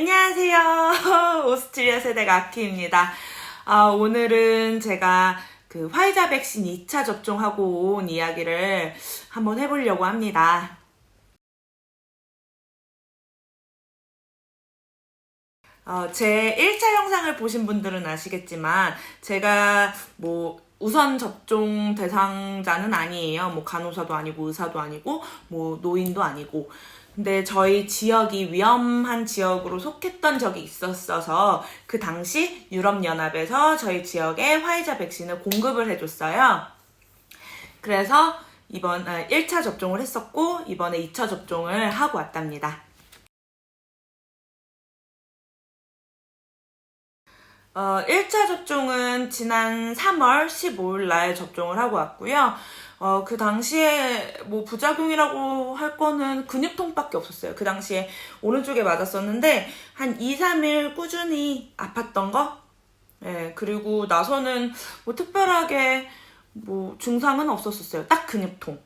안녕하세요. 오스트리아 세대가 아키입니다. 아, 오늘은 제가 그 화이자 백신 2차 접종하고 온 이야기를 한번 해보려고 합니다. 어, 제 1차 영상을 보신 분들은 아시겠지만, 제가 뭐, 우선 접종 대상자는 아니에요. 뭐, 간호사도 아니고, 의사도 아니고, 뭐, 노인도 아니고. 근데 저희 지역이 위험한 지역으로 속했던 적이 있었어서, 그 당시 유럽연합에서 저희 지역에 화이자 백신을 공급을 해줬어요. 그래서 이번, 1차 접종을 했었고, 이번에 2차 접종을 하고 왔답니다. 어, 1차 접종은 지난 3월 15일 날 접종을 하고 왔고요. 어, 그 당시에 뭐 부작용이라고 할 거는 근육통밖에 없었어요. 그 당시에 오른쪽에 맞았었는데 한 2, 3일 꾸준히 아팠던 거? 예, 그리고 나서는 뭐 특별하게 뭐 증상은 없었었어요. 딱 근육통.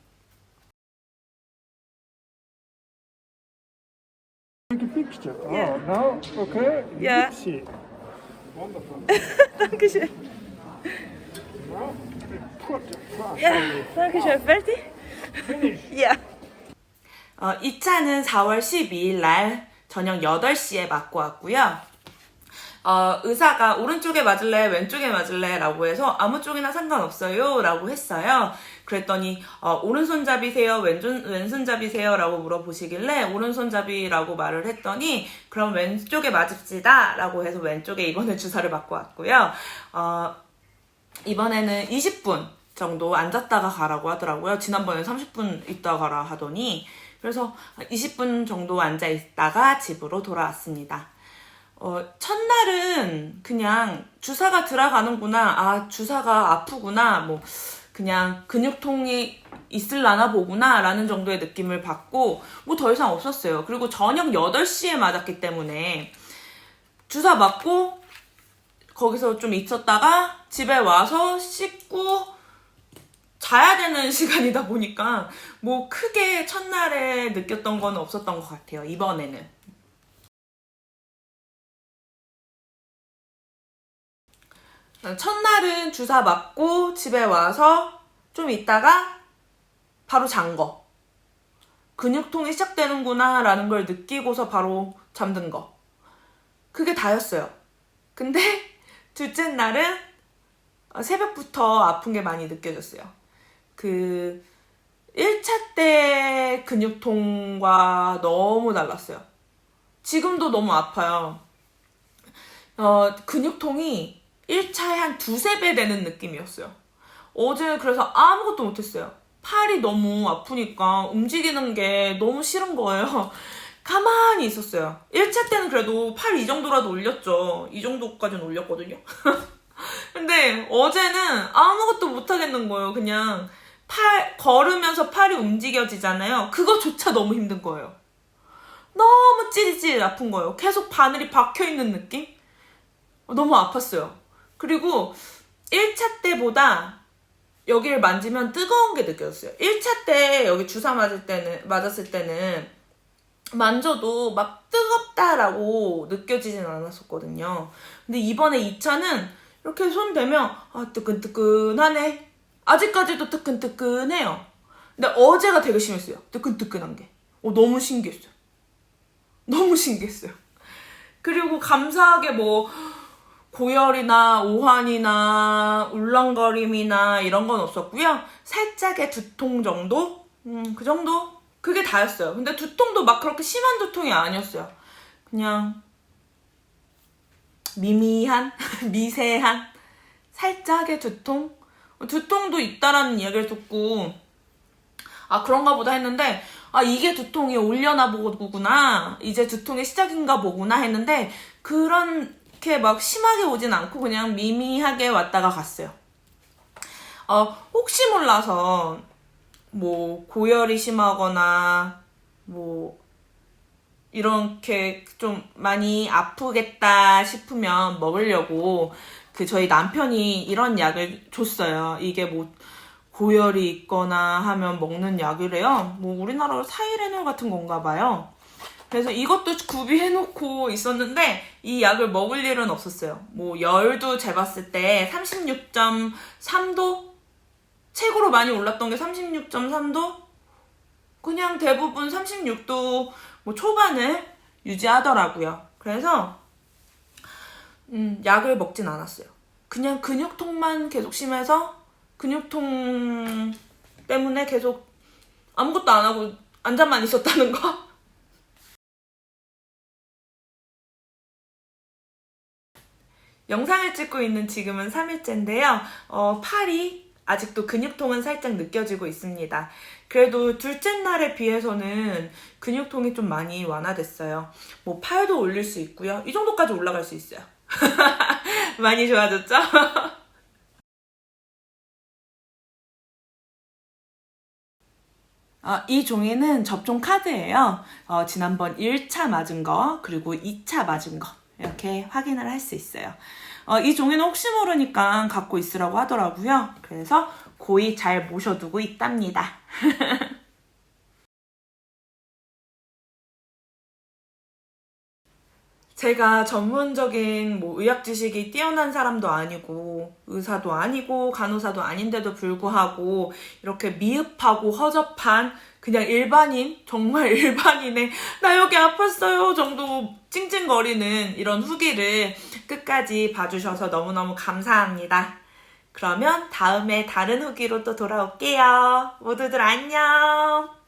Take a picture. Yeah. Oh, now, okay. Yeah. Gypsy. Wonderful. Dankeschön. Now, it. dankeschön. Fertig? Finish. 야. 어, 2차는 4월 12일 날 저녁 8시에 맞고 왔고요. 어, 의사가 오른쪽에 맞을래, 왼쪽에 맞을래 라고 해서 아무 쪽이나 상관없어요 라고 했어요. 그랬더니, 어, 오른손잡이세요, 왼손, 왼손잡이세요 라고 물어보시길래 오른손잡이라고 말을 했더니 그럼 왼쪽에 맞읍시다 라고 해서 왼쪽에 이번에 주사를 맞고 왔고요. 어, 이번에는 20분 정도 앉았다가 가라고 하더라고요. 지난번에 30분 있다가 가라 하더니 그래서 20분 정도 앉아 있다가 집으로 돌아왔습니다. 어, 첫날은 그냥 주사가 들어가는구나, 아, 주사가 아프구나, 뭐, 그냥 근육통이 있을라나 보구나, 라는 정도의 느낌을 받고, 뭐 더 이상 없었어요. 그리고 저녁 8시에 맞았기 때문에, 주사 맞고, 거기서 좀 있었다가 집에 와서 씻고 자야 되는 시간이다 보니까 뭐 크게 첫날에 느꼈던 건 없었던 것 같아요. 이번에는. 첫날은 주사 맞고 집에 와서 좀 있다가 바로 잔 거. 근육통이 시작되는구나 라는 걸 느끼고서 바로 잠든 거. 그게 다였어요. 근데 둘째 날은 어, 새벽부터 아픈 게 많이 느껴졌어요. 그 1차 때 근육통과 너무 달랐어요. 지금도 너무 아파요. 어, 근육통이 1차에 한 두세 배 되는 느낌이었어요. 어제는 그래서 아무것도 못했어요. 팔이 너무 아프니까 움직이는 게 너무 싫은 거예요. 가만히 있었어요. 1차 때는 그래도 팔 이 정도라도 올렸죠. 이 정도까지는 올렸거든요. 근데 어제는 아무것도 못 하겠는 거예요. 그냥 팔, 걸으면서 팔이 움직여지잖아요. 그거조차 너무 힘든 거예요. 너무 찌릿찌릿 아픈 거예요. 계속 바늘이 박혀 있는 느낌? 너무 아팠어요. 그리고 1차 때보다 여기를 만지면 뜨거운 게 느껴졌어요. 1차 때 여기 주사 맞을 때는, 맞았을 때는 만져도 막 뜨겁다라고 느껴지진 않았었거든요. 근데 이번에 2차는 이렇게 손 대면 아 뜨끈뜨끈하네. 아직까지도 뜨끈뜨끈해요. 근데 어제가 되게 심했어요. 뜨끈뜨끈한 게. 어, 너무 신기했어요. 너무 신기했어요. 그리고 감사하게 뭐 고열이나 오한이나 울렁거림이나 이런 건 없었고요. 살짝의 두통 정도? 음, 그 정도? 그게 다였어요. 근데 두통도 막 그렇게 심한 두통이 아니었어요. 그냥 미미한, 미세한, 살짝의 두통? 두통도 있다라는 이야기를 듣고, 아, 그런가 보다 했는데, 아, 이게 두통이 올려나 보구나. 이제 두통의 시작인가 보구나 했는데, 그렇게 막 심하게 오진 않고 그냥 미미하게 왔다가 갔어요. 어, 혹시 몰라서, 뭐, 고열이 심하거나, 뭐, 이렇게 좀 많이 아프겠다 싶으면 먹으려고 그 저희 남편이 이런 약을 줬어요. 이게 뭐 고열이 있거나 하면 먹는 약이래요. 뭐 우리나라로 사이레놀 같은 건가 봐요. 그래서 이것도 구비해놓고 있었는데 이 약을 먹을 일은 없었어요. 뭐 열도 재봤을 때 36.3도 최고로 많이 올랐던 게 36.3도 그냥 대부분 36도 뭐 초반을 유지하더라고요. 그래서 음, 약을 먹진 않았어요. 그냥 근육통만 계속 심해서 근육통 때문에 계속 아무것도 안 하고 앉아만 있었다는 거. 영상을 찍고 있는 지금은 3일째인데요. 어, 팔이 아직도 근육통은 살짝 느껴지고 있습니다. 그래도 둘째 날에 비해서는 근육통이 좀 많이 완화됐어요. 뭐 팔도 올릴 수 있고요. 이 정도까지 올라갈 수 있어요. 많이 좋아졌죠? 어, 이 종이는 접종 카드예요. 어, 지난번 1차 맞은 거, 그리고 2차 맞은 거, 이렇게 확인을 할 수 있어요. 어, 이 종이는 혹시 모르니까 갖고 있으라고 하더라고요. 그래서 고이 잘 모셔두고 있답니다. 제가 전문적인 뭐 의학 지식이 뛰어난 사람도 아니고 의사도 아니고 간호사도 아닌데도 불구하고 이렇게 미흡하고 허접한 그냥 일반인 정말 일반인의 나 여기 아팠어요 정도 찡찡거리는 이런 후기를 끝까지 봐주셔서 너무너무 감사합니다. 그러면 다음에 다른 후기로 또 돌아올게요. 모두들 안녕.